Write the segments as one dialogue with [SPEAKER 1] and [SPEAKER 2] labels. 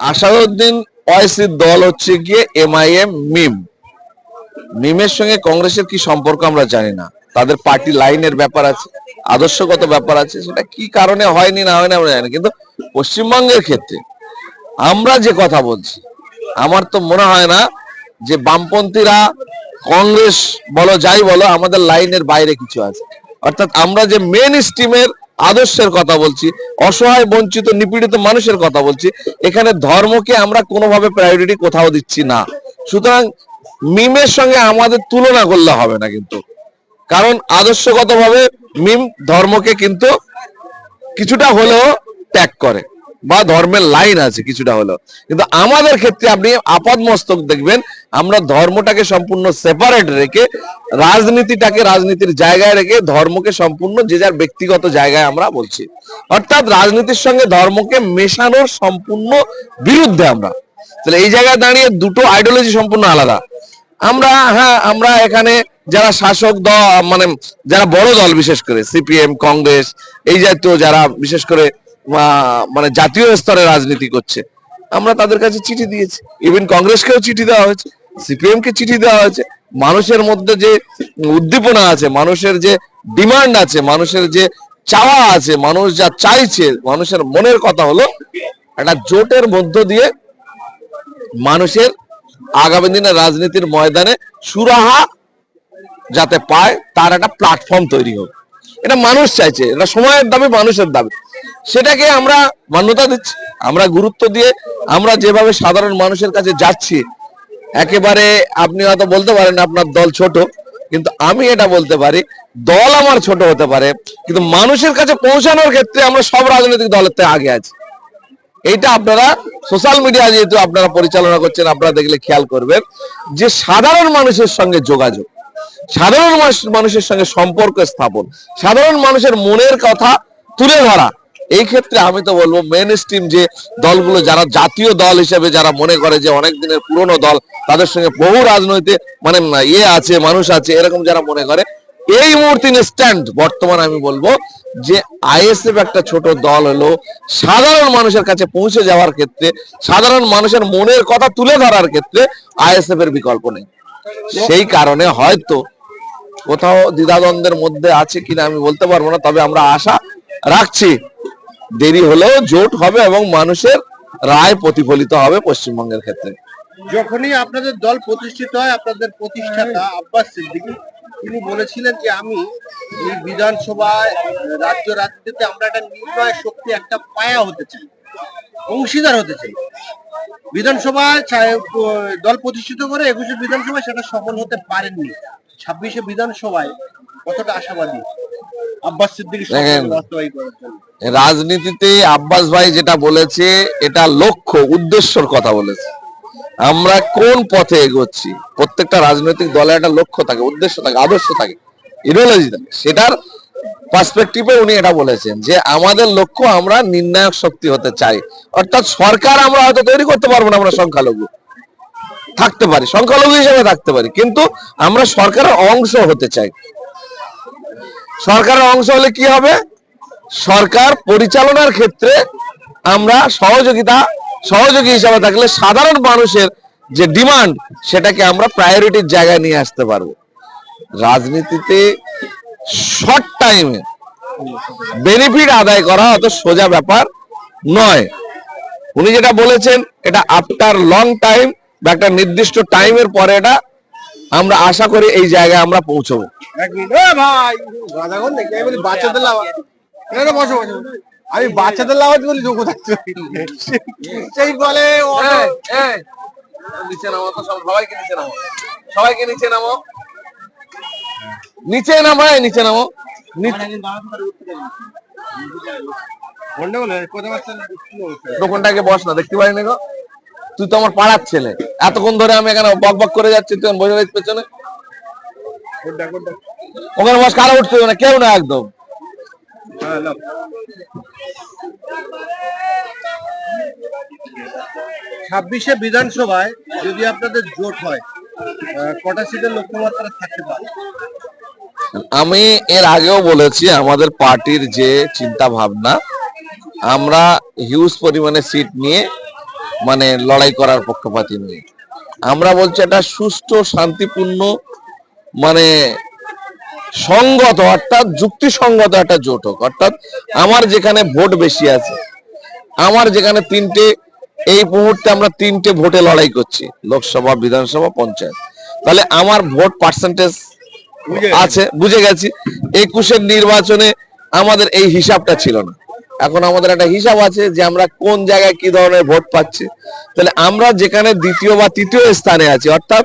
[SPEAKER 1] আসাদুদ্দিন ওয়াইসির দল হচ্ছে গিয়ে এমআইএম মিম মিমের সঙ্গে কংগ্রেসের কি সম্পর্ক আমরা জানি না তাদের পার্টি লাইনের ব্যাপার আছে, আদর্শগত ব্যাপার আছে, সেটা কি কারণে হয়নি না হয়নি আমরা জানি। কিন্তু পশ্চিমবঙ্গের ক্ষেত্রে আমরা যে কথা বলছি, আমার তো মনে হয় না যে বামপন্থীরা কংগ্রেস বলো যাই বলো, আমাদের লাইনের বাইরে কিছু আছে অর্থাৎ আমরা যে মেন স্ট্রিমের আদর্শের কথা বলছি, অসহায়, বঞ্চিত, নিপীড়িত মানুষের কথা বলছি, এখানে ধর্মকে আমরা কোনোভাবে প্রায়োরিটি কোথাও দিচ্ছি না। সুতরাং মিমের সঙ্গে আমাদের তুলনা করলে হবে না কিন্তু। কারণ আদর্শগতভাবে মিম ধর্মকে কিন্তু কিছুটা হলেও ত্যাগ করে। বা ধর্মের লাইন আছে কিছুটা হলেও। কিন্তু আমাদের ক্ষেত্রে আপনি আপাদ মস্তক দেখবেন, আমরা ধর্মটাকে সম্পূর্ণ সেপারেট রেখে, রাজনীতিটাকে রাজনীতির জায়গায় রেখে ধর্মকে সম্পূর্ণ যে যার ব্যক্তিগত জায়গায় আমরা বলছি। অর্থাৎ রাজনীতির সঙ্গে ধর্মকে মেশানোর সম্পূর্ণ বিরুদ্ধে আমরা। তাহলে এই জায়গায় দাঁড়িয়ে দুটো আইডিওলজি সম্পূর্ণ আলাদা। আমরা হ্যাঁ আমরা এখানে যারা শাসক দল মানে যারা বড় দল বিশেষ করে সিপিএম কংগ্রেস এই জাতীয় যারা বিশেষ করে মানে জাতীয় স্তরে রাজনীতি করছে। আমরা তাদের কাছে চিঠি দিয়েছি। ইভেন কংগ্রেসকেও চিঠি দেওয়া হয়েছে সিপিএম কে চিঠি দেওয়া হয়েছে। মানুষের মধ্যে যে উদ্দীপনা আছে, মানুষের যে ডিমান্ড আছে, মানুষের যে চাওয়া আছে, মানুষ যা চাইছে, মানুষের মনের কথা হলো একটা জোটের মধ্য দিয়ে মানুষের আগামী দিনে রাজনীতির ময়দানে সুরাহা যাতে পায়, তার একটা প্ল্যাটফর্ম তৈরি হোক। এটা মানুষ চাইছে, এটা সময়ের দাবি, মানুষের দাবি। সেটাকে আমরা মান্যতা দিচ্ছি। আমরা গুরুত্ব দিয়ে আমরা যেভাবে সাধারণ মানুষের কাছে যাচ্ছি, একেবারে আপনি হয়তো বলতে পারেন আপনার দল ছোট, কিন্তু আমি এটা বলতে পারি, দল আমার ছোট হতে পারে, কিন্তু মানুষের কাছে পৌঁছানোর ক্ষেত্রে আমরা সব রাজনৈতিক দলের থেকে আগে আছি। এইটা আপনারা সোশ্যাল মিডিয়া যেহেতু আপনারা পরিচালনা করছেন, আপনারা দেখলে খেয়াল করবেন যে সাধারণ মানুষের সঙ্গে যোগাযোগ, সাধারণ মানুষ- মানুষের সঙ্গে সম্পর্ক স্থাপন, সাধারণ মানুষের মনের কথা তুলে ধরা এই ক্ষেত্রে আমি তো বলব মেন স্ট্রিম যে দলগুলো যারা জাতীয় দল হিসেবে যারা মনে করে যে অনেক দিনের পুরনো দল, তাদের সঙ্গে বহু রাজনৈতিক মানে ইয়ে আছে, মানুষ আছে, এরকম যারা মনে করে, এই মুহূর্তে স্ট্যান্ড বর্তমান আমি বলব যে আইএসএফ একটা ছোট দল হলো সাধারণ মানুষের কাছে পৌঁছে যাওয়ার ক্ষেত্রে, সাধারণ মানুষের মনের কথা তুলে ধরার ক্ষেত্রে আইএসএফ এর বিকল্প নেই। সেই কারণে হয়তো কোথাও দ্বিধাদ্বন্দ্বের মধ্যে আছে কিনা আমি বলতে পারব না, তবে আমরা আশা রাখছি দেরি হলেও জোট হবে এবং মানুষের রায় প্রতিফলিত হবে পশ্চিমবঙ্গের ক্ষেত্রে।
[SPEAKER 2] যখনই আপনাদের দল প্রতিষ্ঠিত হয় আপনাদের প্রতিষ্ঠাতা আব্বাস সিদ্দিকী তিনি বলেছিলেন যে আমি এই বিধানসভায় রাজ্য রাজনীতিতে আমরা একটা নির্ণয় শক্তি একটা পায়া হতে চাই অংশীদার হতে চাই। বিধানসভায় দল প্রতিষ্ঠিত করে একুশে বিধানসভায় সেটা সফল হতে পারেননি। ছাব্বিশে বিধানসভায় কতটা আশাবাদী? আব্বাস সিদ্দিকী। বাস্তবায়ী করার জন্য।
[SPEAKER 1] রাজনীতিতে আব্বাস ভাই যেটা বলেছে, এটা লক্ষ্য, উদ্দেশ্যর কথা বলেছে। আমরা কোন পথে এগোচ্ছি? প্রত্যেকটা রাজনৈতিক দলের একটা লক্ষ্য থাকে, উদ্দেশ্য থাকে, আদর্শ থাকে ইডিওলজি থাকে। সেটার পার্সপেক্টিভে উনি এটা বলেছেন যে, আমাদের লক্ষ্য আমরা নির্ণায়ক শক্তি হতে চাই। অর্থাৎ সরকার আমরা হয়তো তৈরি করতে পারব না, আমরা সংখ্যালঘু। থাকতে পারি, সংখ্যালঘু হিসেবে থাকতে পারি, কিন্তু আমরা সরকারের অংশ হতে চাই। সরকারের অংশ হলে কি হবে? সরকার পরিচালনার ক্ষেত্রে আমরা সহযোগিতা, সহযোগী হিসাবে থাকলে সাধারণ মানুষের যে ডিমান্ড, সেটাকে আমরা প্রায়োরিটির জায়গায় নিয়ে আসতে পারব। রাজনীতিতে শর্ট টাইমে বেনিফিট আদায় করা অত সোজা ব্যাপার নয়। উনি যেটা বলেছেন, এটা আফটার লং টাইম বা একটা নির্দিষ্ট টাইমের পরে এটা আমরা আশা করি এই জায়গায় আমরা পৌঁছবো।
[SPEAKER 2] ভাই গাঁজাগন আমি বাচ্চাদের লাভ এখানে বসো বসো। আমি বাচ্চাদের লাভাজ বলি যোগ্য থাকতে সেই বলে
[SPEAKER 1] নিচে নামো তো সব- সবাইকে নিচে নামো। সবাইকে নিচে নামো। নিচে নামো এই নিচে নামো। নি-। দোকানটাকে বস না দেখতে পারিনি গো। তুই তো আমার পাড়ার ছেলে। এতক্ষণ ধরে আমি এখানে বক বক করে যাচ্ছি তুই বসে পেছনে। ওখানে বস কারও উঠতে না কেউ না একদম।
[SPEAKER 2] ছাব্বিশে বিধানসভায় যদি আপনাদের জোট হয় কটা সিটের লক্ষ্যমাত্রা থাকতে পারে?
[SPEAKER 1] আমি এর আগেও বলেছি, আমাদের পার্টির যে চিন্তা ভাবনা আমরা হিউজ পরিমাণে সিট নিয়ে মানে লড়াই করার পক্ষপাতি নই। আমরা বলছি একটা সুষ্ঠু, শান্তিপূর্ণ মানে সঙ্গত অর্থাৎ যুক্তিসঙ্গত একটা জোট হোক অর্থাৎ আমার যেখানে ভোট বেশি আছে আমার যেখানে তিনটে এই মুহূর্তে আমরা তিনটে ভোটে লড়াই করছি লোকসভা বিধানসভা পঞ্চায়েত। তাহলে আমার ভোট পার্সেন্টেজ আছে বুঝে গেছি। একুশের নির্বাচনে আমাদের এই হিসাবটা ছিল না। এখন আমাদের একটা হিসাব আছে যে আমরা কোন জায়গায় কি ধরনের ভোট পাচ্ছি। তাহলে আমরা যেখানে দ্বিতীয় বা তৃতীয় স্থানে আছি অর্থাৎ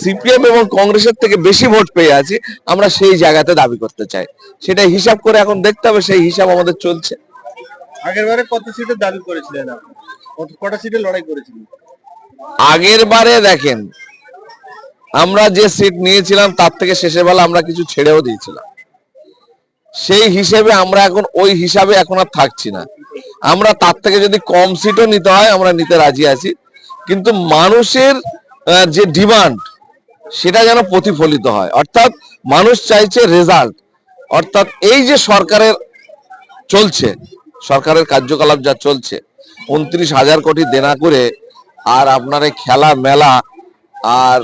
[SPEAKER 1] সিপিএম এবং কংগ্রেসের থেকে বেশি ভোট পেয়ে আছি আমরা সেই জায়গাতে দাবি করতে চাই। সেটা হিসাব করে এখন দেখতে হবে সেই হিসাব আমাদের চলছে।
[SPEAKER 2] আগের বারে কত সিটের দাবি করেছিলেন কটা সিটে লড়াই করেছিলেন?
[SPEAKER 1] আগের বারে দেখেন আমরা যে সিট নিয়েছিলাম তার থেকে শেষের বেলা আমরা কিছু ছেড়েও দিয়েছিলাম। সেই হিসেবে আমরা এখন ওই হিসাবে এখন আর থাকছি না। আমরা তার থেকে যদি কম সিটও নিতে হয় আমরা নিতে রাজি আছি। কিন্তু মানুষের যে ডিমান্ড সেটা যেন প্রতিফলিত হয়। অর্থাৎ মানুষ চাইছে রেজাল্ট অর্থাৎ এই যে সরকারের চলছে, সরকারের কার্যকলাপ যা চলছে, উনত্রিশ হাজার কোটি দেনা করে আর আপনার খেলা মেলা আর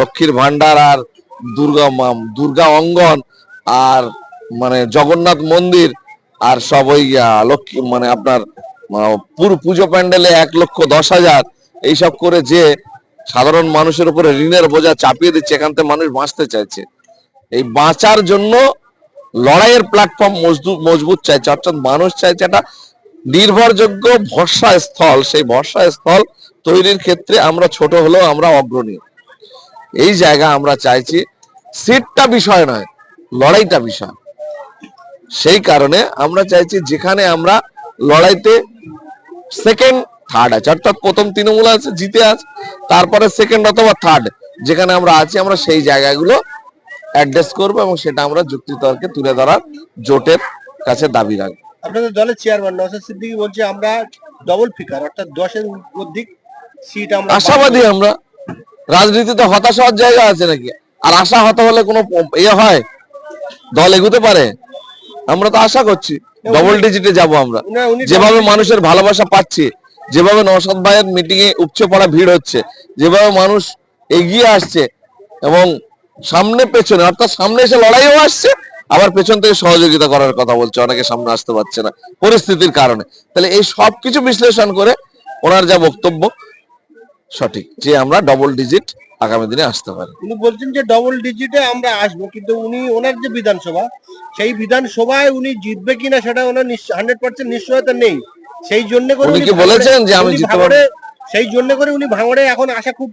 [SPEAKER 1] লক্ষ্মীর ভান্ডার আর দুর্গা দুর্গা অঙ্গন আর মানে জগন্নাথ মন্দির আর সব ওই লক্ষ্মী মানে আপনার পুরো পুজো প্যান্ডেলে এক লক্ষ দশ হাজার, এইসব করে যে সাধারণ মানুষের উপরে ঋণের বোঝা চাপিয়ে দিচ্ছে, এখান থেকে মানুষ বাঁচতে চাইছে। এই বাঁচার জন্য লড়াইয়ের প্ল্যাটফর্ম মজবুত চাইছে, অর্থাৎ মানুষ চাইছে একটা নির্ভরযোগ্য ভরসা স্থল সেই ভরসা স্থল তৈরির ক্ষেত্রে আমরা ছোট হলেও আমরা অগ্রণী। এই জায়গা আমরা চাইছি সিটটা বিষয় নয়, লড়াইটা বিষয়। সেই কারণে আমরা চাইছি যেখানে আমরা লড়াইতে সেকেন্ড থার্ড আছে। অর্থাৎ প্রথম তৃণমূল আছে জিতে আছে তারপরে সেকেন্ড অথবা থার্ড যেখানে আমরা আছি আমরা সেই জায়গাগুলো অ্যাড্রেস করব এবং সেটা আমরা যুক্তিতর্কে তুলে ধরার জোটের কাছে দাবি রাখব।
[SPEAKER 2] আপনাদের দলের চেয়ারম্যান নওশাদ সিদ্দিকী বলছে আমরা ডবল ফিকার অর্থাৎ দশের অধিক সিট আমরা
[SPEAKER 1] আশাবাদী আমরা। রাজনীতিতে হতাশ হওয়ার জায়গা আছে নাকি? আর আশা হতে হলে কোনো ইয়ে হয়? দল এগুতে পারে? আমরা তো আশা করছি। ডবল ডিজিটে যাব আমরা। যেভাবে মানুষের ভালোবাসা পাচ্ছি যেভাবে নওশাদ ভাইয়ের মিটিং এ উপচে পড়া ভিড় হচ্ছে, যেভাবে মানুষ এগিয়ে আসছে এবং সামনে পেছনে, অর্থাৎ সামনে এসে লড়াইও আসছে, আবার পেছন থেকে সহযোগিতা করার কথা বলছে, অনেকে সামনে আসতে পারছে না পরিস্থিতির কারণে। তাহলে এই সবকিছু বিশ্লেষণ করে ওনার যা বক্তব্য সঠিক, যে আমরা ডবল ডিজিট আগামী দিনে আসতে পারি।
[SPEAKER 2] উনি বলছেন যে ডবল ডিজিটে আমরা আসব, কিন্তু উনি, ওনার যে বিধানসভা, সেই বিধানসভায় উনি জিতবে কিনা সেটা ওনার হান্ড্রেড পার্সেন্ট নিশ্চয়তা নেই। সেই জন্য করে
[SPEAKER 1] উনি কি বলেছেন যে আমি জিততে
[SPEAKER 2] ভাঙড়ে- সেই জন্য করে উনি ভাঙড়ে এখন আশা খুব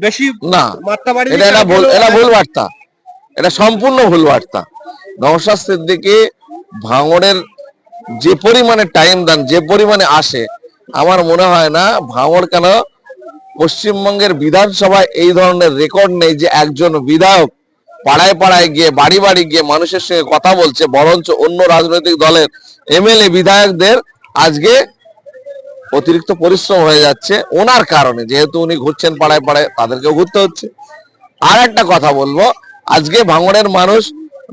[SPEAKER 2] বেশি
[SPEAKER 1] না
[SPEAKER 2] মাত্রা বাড়ি
[SPEAKER 1] এটা এটা ভুল এটা ভুল বার্তা। এটা সম্পূর্ণ ভুল বার্তা। নওশাদ সিদ্দিকী ভাঙড়ের যে পরিমাণে টাইম দেন যে পরিমাণে আসে আমার মনে হয় না ভাঙড় কেন পশ্চিমবঙ্গের বিধানসভায় এই ধরনের রেকর্ড নেই যে একজন বিধায়ক পাড়ায় পাড়ায় গিয়ে বাড়ি বাড়ি গিয়ে মানুষের সঙ্গে কথা বলছে বরঞ্চ অন্য রাজনৈতিক দলের এমএলএ বিধায়কদের আজকে অতিরিক্ত পরিশ্রম হয়ে যাচ্ছে ওনার কারণে, যেহেতু উনি ঘুরছেন পাড়ায় পাড়ায়, তাদেরকেও ঘুরতে হচ্ছে। আর একটা কথা বলব, আজকে ভাঙড়ের মানুষ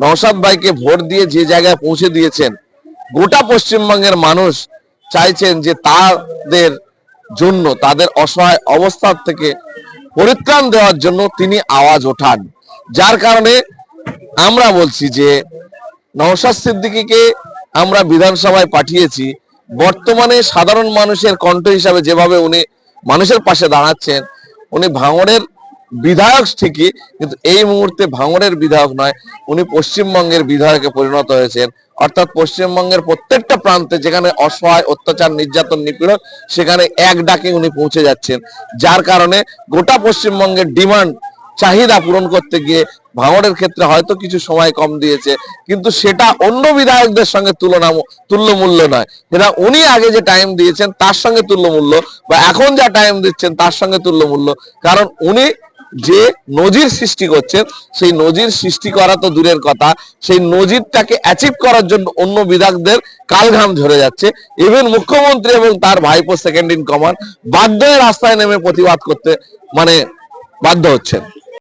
[SPEAKER 1] নওশাদ ভাইকে ভোট দিয়ে যে জায়গায় পৌঁছে দিয়েছেন, গোটা পশ্চিমবঙ্গের মানুষ চাইছেন যে তাদের জন্য, তাদের অসহায় অবস্থার থেকে পরিত্রাণ দেওয়ার জন্য তিনি আওয়াজ ওঠান। যার কারণে আমরা বলছি যে নওশাদ সিদ্দিকিকে আমরা বিধানসভায় পাঠিয়েছি বর্তমানে সাধারণ মানুষের কণ্ঠ হিসাবে যেভাবে উনি মানুষের পাশে দাঁড়াচ্ছেন, উনি ভাঙড়ের বিধায়ক ঠিকই, কিন্তু এই মুহূর্তে ভাঙড়ের বিধায়ক নয়, উনি পশ্চিমবঙ্গের বিধায়কে পরিণত হয়েছেন। অর্থাৎ পশ্চিমবঙ্গের প্রত্যেকটা প্রান্তে যেখানে অসহায়, অত্যাচার, নির্যাতন, নিপীড়ন, সেখানে এক ডাকে উনি পৌঁছে যাচ্ছেন। যার কারণে গোটা পশ্চিমবঙ্গের ডিমান্ড, চাহিদা পূরণ করতে গিয়ে ভাঙড়ের ক্ষেত্রে হয়তো কিছু সময় কম দিয়েছে, কিন্তু সেটা অন্য বিধায়কদের সঙ্গে তুলনা তুল্য মূল্য নয়। সেটা উনি আগে যে টাইম দিয়েছেন, তার সঙ্গে তুল্য মূল্য বা এখন যা টাইম দিচ্ছেন, তার সঙ্গে তুল্য মূল্য কারণ উনি যে নজির সৃষ্টি করছেন, সেই নজির সৃষ্টি করা তো দূরের কথা। সেই নজিরটাকে অ্যাচিভ করার জন্য অন্য বিধায়কদের কালঘাম ঝরে যাচ্ছে। ইভেন মুখ্যমন্ত্রী এবং তার ভাইপো সেকেন্ড ইন কমান্ড বাধ্য রাস্তায় নেমে প্রতিবাদ করতে মানে বাধ্য হচ্ছেন।